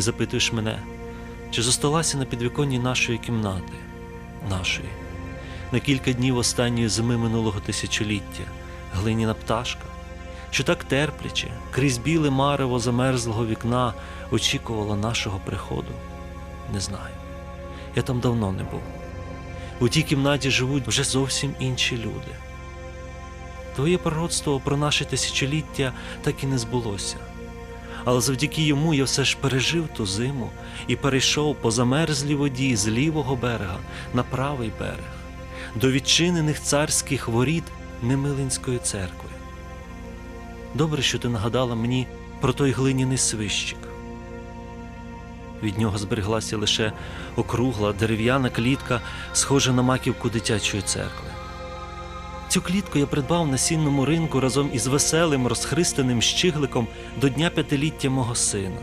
Ти запитуєш мене, чи зосталася на підвіконні нашої кімнати, нашої, на кілька днів останньої зими минулого тисячоліття, глиняна пташка, що так терпляче, крізь біле марево замерзлого вікна очікувала нашого приходу. Не знаю. Я там давно не був. У тій кімнаті живуть вже зовсім інші люди. Твоє пророцтво про наше тисячоліття так і не збулося. Але завдяки йому я все ж пережив ту зиму і перейшов по замерзлій воді з лівого берега на правий берег, до відчинених царських воріт Немилинської церкви. Добре, що ти нагадала мені про той глиняний свищик. Від нього збереглася лише округла дерев'яна клітка, схожа на маківку дитячої церкви. Цю клітку я придбав на сінному ринку разом із веселим, розхристаним щигликом до дня п'ятиліття мого сина.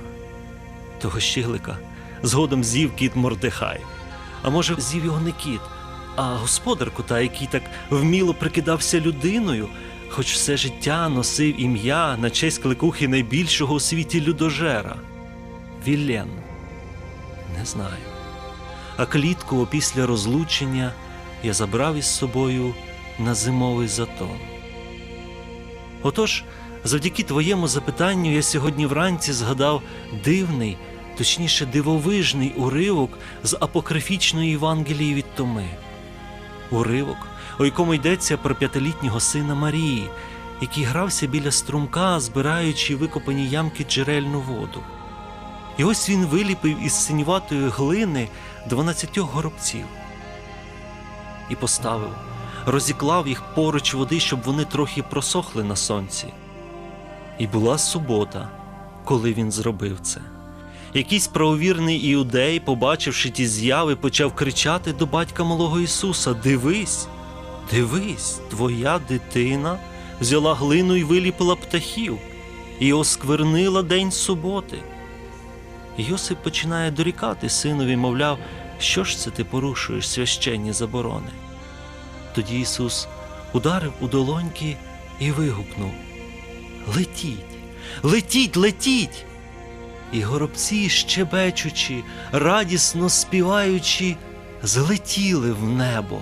Того щиглика згодом з'їв кіт Мордехай. А може, з'їв його не кіт, а господарку та, який так вміло прикидався людиною, хоч все життя носив ім'я на честь кликухи найбільшого у світі людожера Віллен. Не знаю. А клітку опісля розлучення я забрав із собою на зимовий затон. Отож, завдяки твоєму запитанню я сьогодні вранці згадав дивний, точніше дивовижний уривок з апокрифічної Євангелії від Томи. Уривок, у якому йдеться про п'ятилітнього сина Марії, який грався біля струмка, збираючи викопані ямки джерельну воду. І ось він виліпив із синюватої глини дванадцятьох горобців і поставив, розіклав їх поруч води, щоб вони трохи просохли на сонці. І була субота, коли він зробив це. Якийсь правовірний іудей, побачивши ті зяви, почав кричати до батька малого Ісуса: Дивись, дивись, твоя дитина взяла глину і виліпила птахів, і осквернила день суботи. Йосип починає дорікати синові, мовляв, що ж це ти порушуєш священні заборони. Тоді Ісус ударив у долоньки і вигукнув: Летіть, летіть, летіть! І горобці, щебечучи, радісно співаючи, злетіли в небо.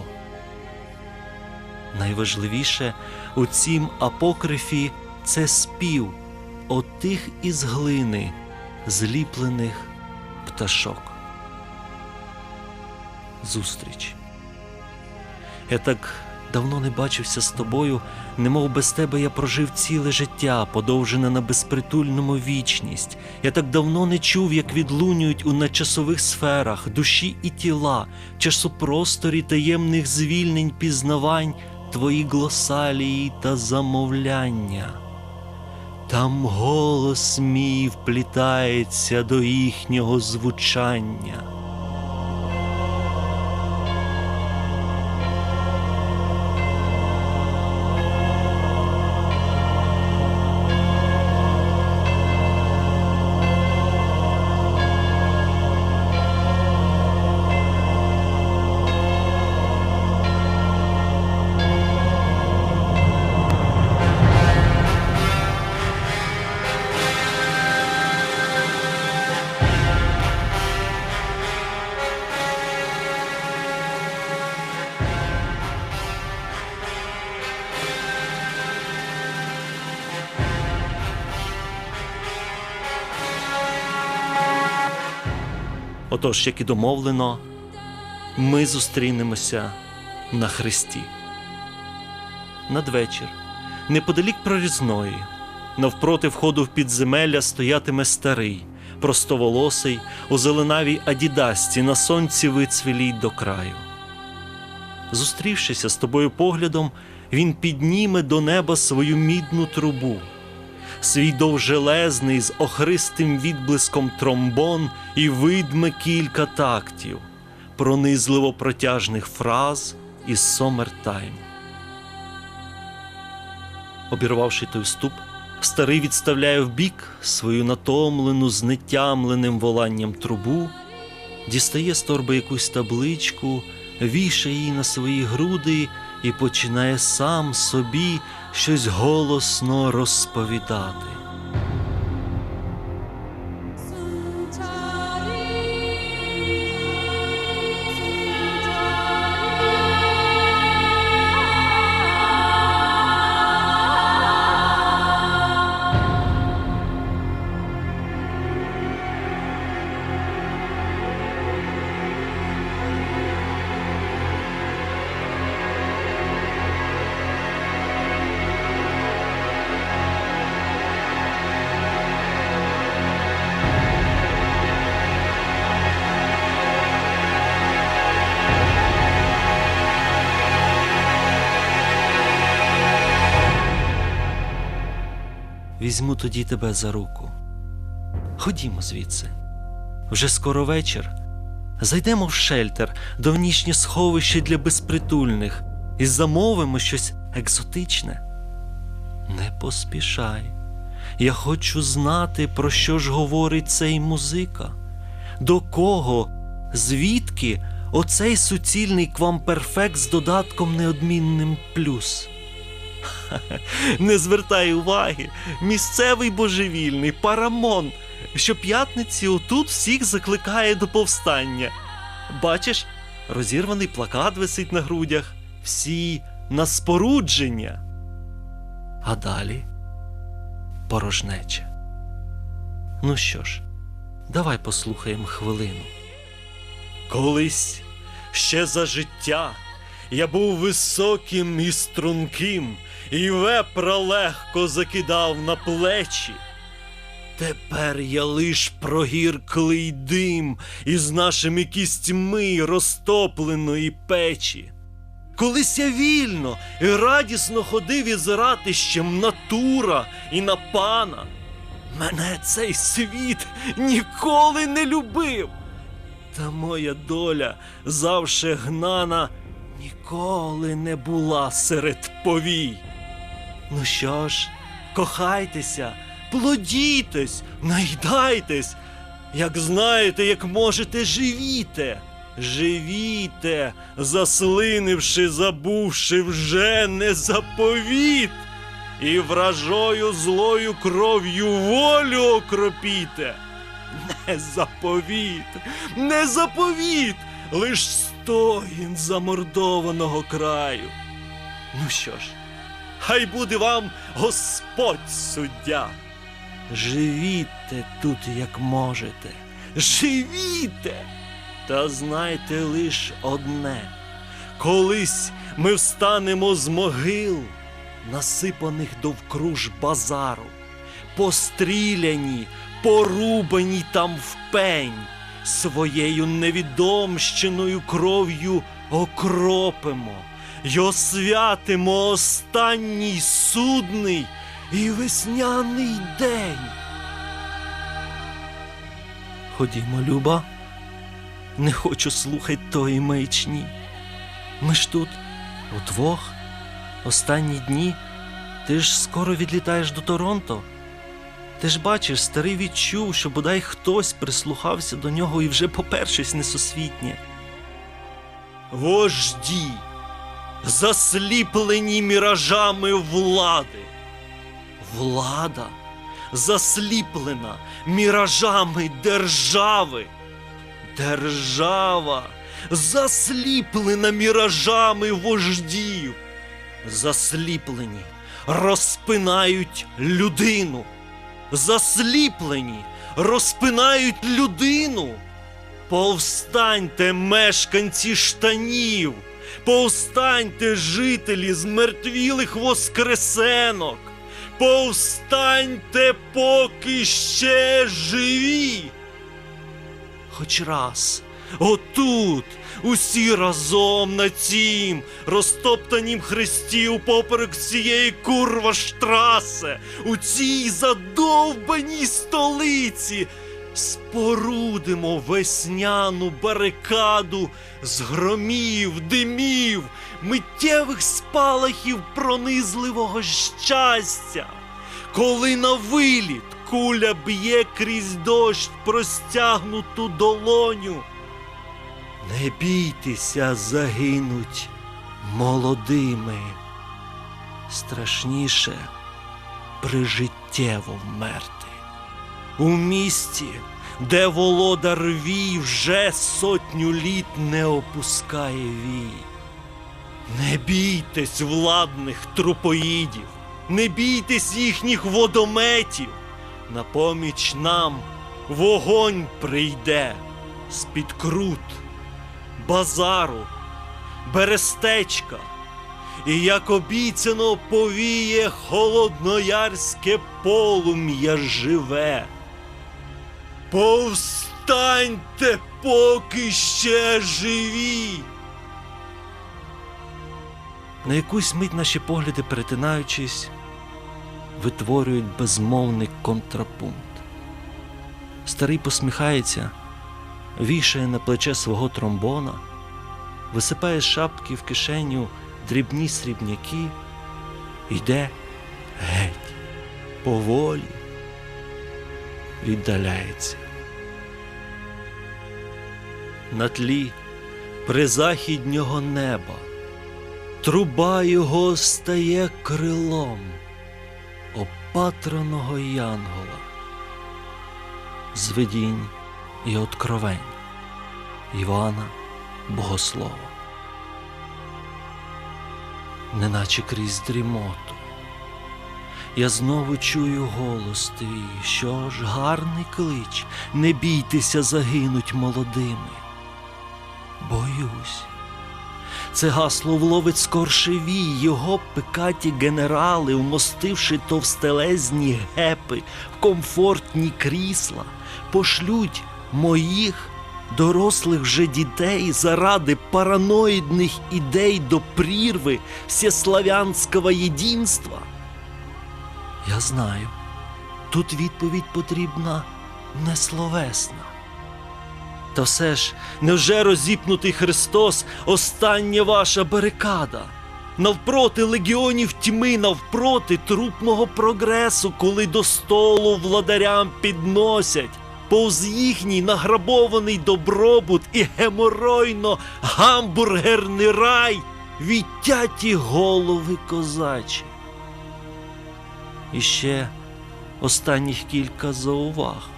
Найважливіше у цім апокрифі це спів отих із глини зліплених пташок. Зустріч. Я так давно не бачився з тобою, немов без тебе я прожив ціле життя, подовжене на безпритульному вічність. Я так давно не чув, як відлунюють у надчасових сферах душі і тіла, часопросторі таємних звільнень пізнавань, твої глосалії та замовляння. Там голос мій вплітається до їхнього звучання. Отож, як і домовлено, ми зустрінемося на хресті. Надвечір, неподалік прорізної, навпроти входу в підземелля стоятиме старий, простоволосий, у зеленавій адідасті на сонці вицвілій до краю. Зустрівшися з тобою поглядом, він підніме до неба свою мідну трубу свій довжелезний з охристим відблиском тромбон і видме кілька тактів, пронизливо протяжних фраз із Сомертайм. Обірвавши той вступ, старий відставляє вбік свою натомлену, знетямленим воланням трубу, дістає з торби якусь табличку, вішає її на свої груди і починає сам собі щось голосно розповідати. Візьму тоді тебе за руку. Ходімо звідси. Вже скоро вечір. Зайдемо в шельтер, давнішнє сховище для безпритульних, і замовимо щось екзотичне. Не поспішай. Я хочу знати, про що ж говорить цей музика. До кого, звідки оцей суцільний квамперфект з додатком неодмінним плюс. Не звертай уваги, місцевий божевільний парамон, що п'ятниці отут всіх закликає до повстання. Бачиш, розірваний плакат висить на грудях, всі на спорудження. А далі порожнеча. Ну що ж, давай послухаємо хвилину. Колись ще за життя я був високим і струнким, і вепра легко закидав на плечі. Тепер я лиш прогірклий дим із нашими кістьми розтопленої печі. Колись я вільно і радісно ходив із ратищем на Тура і на пана. Мене цей світ ніколи не любив. Та моя доля завше гнана ніколи не була серед повій. Ну що ж, кохайтеся, плодітесь, наїдайтесь, як знаєте, як можете, живіте. Живіте, заслинивши, забувши вже не заповіт, і вражою злою кров'ю волю окропіте. Не заповіт, не заповіт, лиш стогін замордованого краю. Ну що ж, хай буде вам Господь суддя. Живіте тут, як можете, живіте, та знайте лиш одне. Колись ми встанемо з могил, насипаних довкруж базару, постріляні, порубані там в пень, своєю невідомщиною кров'ю окропимо й освятимо останній судний і весняний день. Ходімо, Люба, не хочу слухати тої маячні. Ми ж тут удвох, останні дні. Ти ж скоро відлітаєш до Торонто. Ти ж бачиш, старий відчув, що бодай хтось прислухався до нього і вже попершись несусвітнє. Вожді, засліплені міражами влади. Влада засліплена міражами держави. Держава засліплена міражами вождів. Засліплені розпинають людину. Засліплені розпинають людину. Повстаньте, мешканці штанів, повстаньте, жителі змертвілих воскресенок, повстаньте, поки ще живі. Хоч раз, отут, усі разом на цім розтоптанім хресті упоперек цієї курва штрасе, у цій задовбаній столиці спорудимо весняну барикаду з громів, димів, миттєвих спалахів пронизливого щастя, коли на виліт куля б'є крізь дощ простягнуту долоню. Не бійтеся, загинуть молодими. Страшніше прижиттєво вмерти. У місті, де володар вій вже сотню літ не опускає вій. Не бійтесь владних трупоїдів, не бійтесь їхніх водометів. На поміч нам вогонь прийде з-під крут, базару, берестечка, і як обіцяно повіє холодноярське полум'я живе. Повстаньте, поки ще живі. На якусь мить наші погляди перетинаючись, витворюють безмовний контрапункт. Старий посміхається, вішає на плече свого тромбона, висипає з шапки в кишеню дрібні срібняки, йде геть, поволі віддаляється. На тлі призахіднього неба труба його стає крилом опатраного янгола, з видінь і откровень Івана Богослова, неначе крізь дрімоту. Я знову чую голос твій, що ж гарний клич, не бійтеся загинуть молодими. Боюсь. Це гасло вловить скорше вій, його пикаті генерали, вмостивши товстелезні гепи в комфортні крісла, пошлють моїх дорослих вже дітей заради параноїдних ідей до прірви всеславянського єдинства. Я знаю, тут відповідь потрібна не словесна. Та все ж, невже розіпнутий Христос остання ваша барикада? Навпроти легіонів тьми, навпроти трупного прогресу, коли до столу владарям підносять, повз їхній награбований добробут і геморойно гамбургерний рай, відтяті голови козачі. І ще останніх кілька зауваг.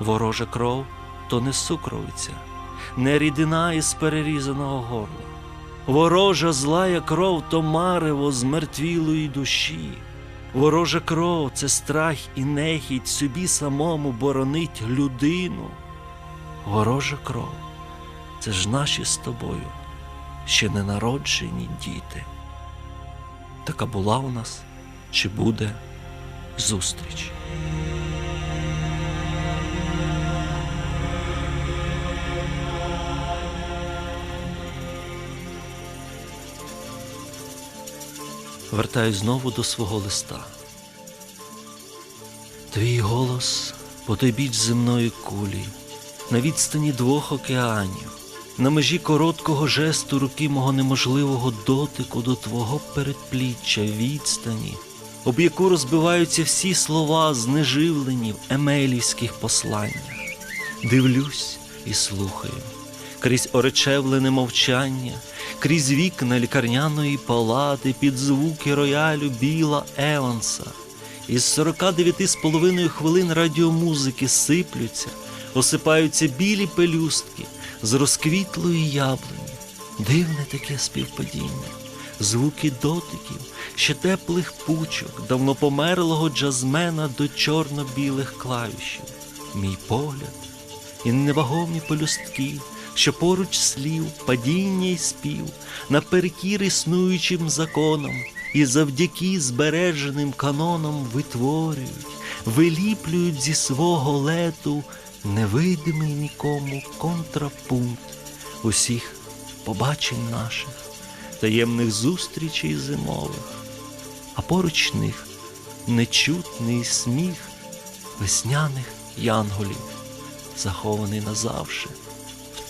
Ворожа кров то не сукровиця, не рідина із перерізаного горла. Ворожа злая кров то марево змертвілої душі. Ворожа кров це страх і нехідь собі самому боронить людину. Ворожа кров це ж наші з тобою ще ненароджені діти. Така була у нас чи буде зустріч. Вертаюсь знову до свого листа. Твій голос по земної кулі, на відстані двох океанів, на межі короткого жесту руки мого неможливого дотику до твого передпліччя відстані, об яку розбиваються всі слова знеживлені в емейлівських посланнях. Дивлюсь і слухаю крізь оречевлене мовчання, крізь вікна лікарняної палати під звуки роялю Біла Еванса. Із 49 з половиною хвилин радіомузики сиплються, осипаються білі пелюстки з розквітлої яблуні. Дивне таке співпадіння, звуки дотиків, ще теплих пучок, давно померлого джазмена до чорно-білих клавішів. Мій погляд і невагомі пелюстки, що поруч слів, падіння й спів, наперекір існуючим законам, і завдяки збереженим канонам витворюють, виліплюють зі свого лету невидимий нікому контрапункт усіх побачень наших, таємних зустрічей зимових, а поруч них нечутний сміх весняних янголів, захований назавше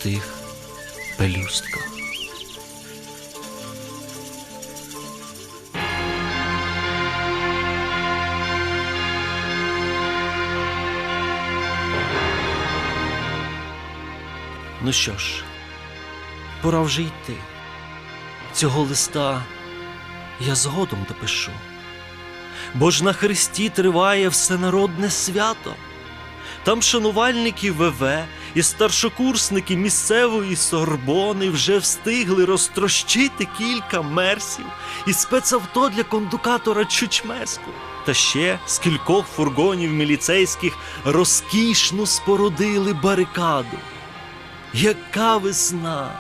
в тих пелюстках. Ну що ж, пора вже йти. Цього листа я згодом допишу. Бо ж на Христі триває всенародне свято. Там шанувальники ВВ і старшокурсники місцевої сорбони вже встигли розтрощити кілька мерсів і спецавто для кондукатора Чучмеску. Та ще з кількох фургонів міліцейських розкішно спорудили барикаду. Яка весна!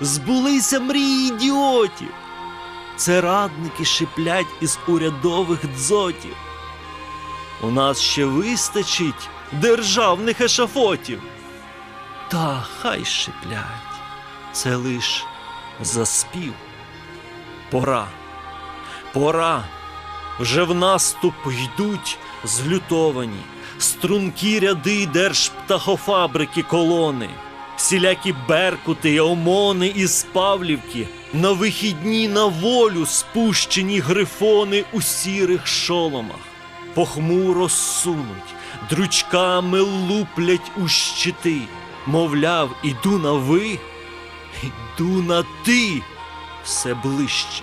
Збулися мрії ідіотів! Це радники шиплять із урядових дзотів. У нас ще вистачить державних ешафотів. Та хай шиплять, це лиш заспів. Пора, пора. Вже в наступ йдуть злютовані, стрункі ряди держптахофабрики колони, всілякі беркути й омони із Павлівки, на вихідні на волю спущені грифони у сірих шоломах, похмуро сунуть, дручками луплять у щити, мовляв, іду на ви, іду на ти, все ближче,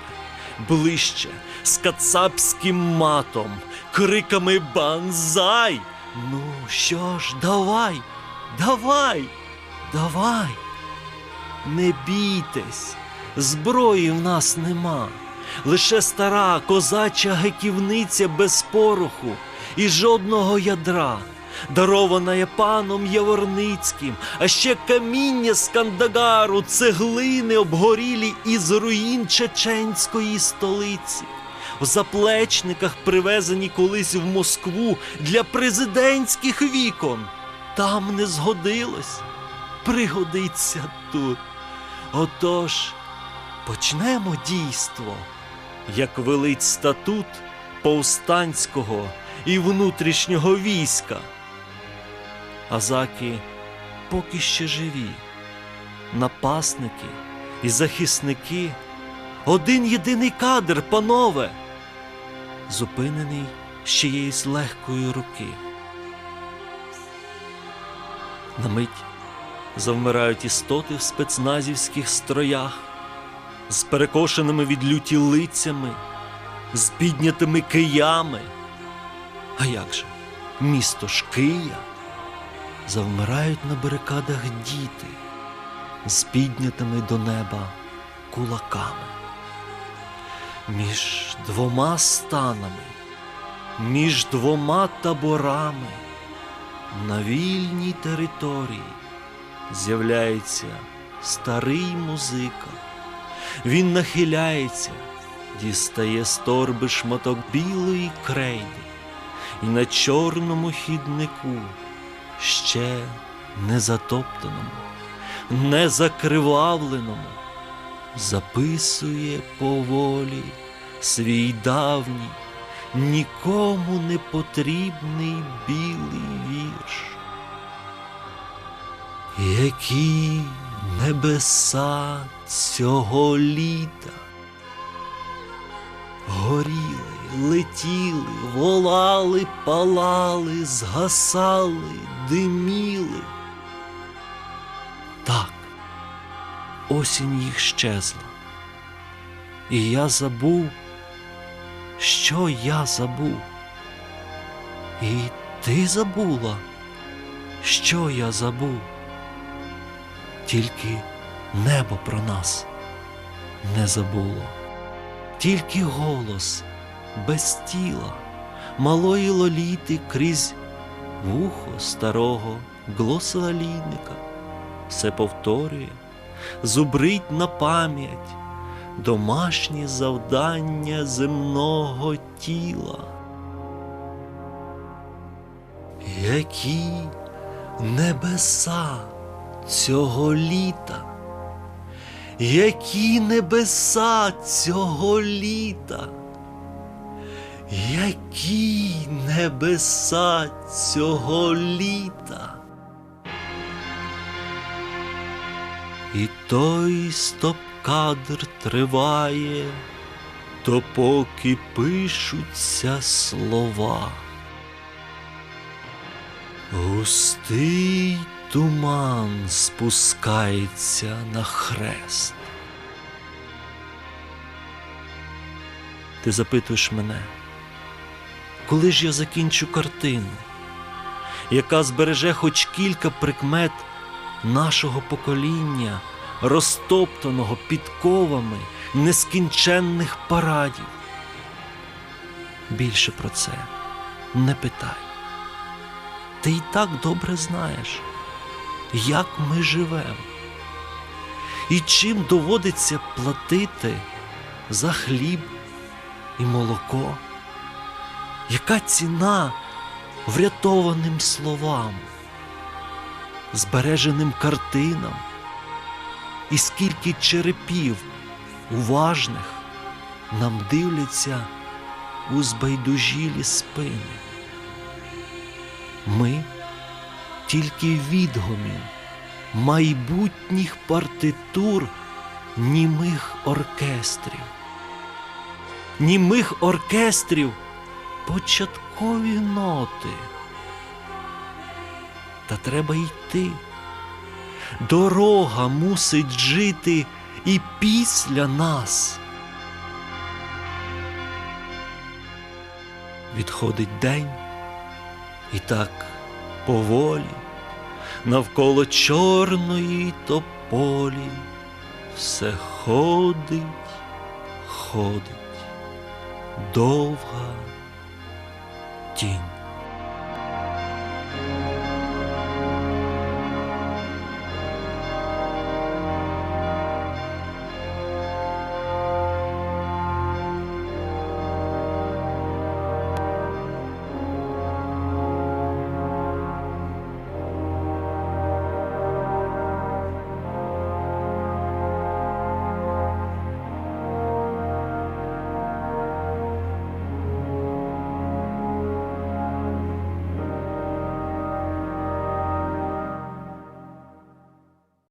ближче, з кацапським матом, криками банзай. Ну що ж, давай, давай, давай. Не бійтесь, зброї в нас нема. Лише стара козача геківниця без пороху і жодного ядра, дарована паном Яворницьким, а ще каміння з Кандагару, цеглини обгорілі із руїн чеченської столиці. В заплечниках привезені колись в Москву для президентських вікон. Там не згодилось, пригодиться тут. Отож, почнемо дійство, як велить статут повстанського і внутрішнього війська. Азаки поки ще живі, напасники і захисники, один єдиний кадр, панове, зупинений з чиєїсь легкої руки. На мить завмирають істоти в спецназівських строях, з перекошеними від люті лицями, з піднятими киями. А як же місто ж Кия? Завмирають на барикадах діти з піднятими до неба кулаками. Між двома станами, між двома таборами на вільній території з'являється старий музика. Він нахиляється, дістає з торби шматок білої крейди, і на чорному хіднику, ще не затоптаному, не закривавленому, записує поволі свій давній, нікому не потрібний білий вірш. Які небеса цього літа горіли, летіли, волали, палали, згасали, диміли. Так, осінь їх щезла. І я забув, що я забув. І ти забула, що я забув. Тільки небо про нас не забуло, тільки голос без тіла малої лоліти крізь вухо старого глосолалійника. Все повторює, зубрить на пам'ять домашні завдання земного тіла. Які небеса цього літа, які небеса цього літа, які небеса цього літа. І той стоп-кадр триває, допоки пишуться слова. Густий туман спускається на хрест. Ти запитуєш мене, коли ж я закінчу картину, яка збереже хоч кілька прикмет нашого покоління, розтоптаного підковами нескінченних парадів. Більше про це не питай. Ти й так добре знаєш, як ми живемо, і чим доводиться платити за хліб і молоко, яка ціна врятованим словам, збереженим картинам, і скільки черепів уважних нам дивляться у збайдужілі спини. Ми тільки відгомін майбутніх партитур німих оркестрів. Німих оркестрів початкові ноти. Та треба йти. Дорога мусить жити і після нас. Відходить день, і так поволі, навколо чорної тополі все ходить, ходить довга 음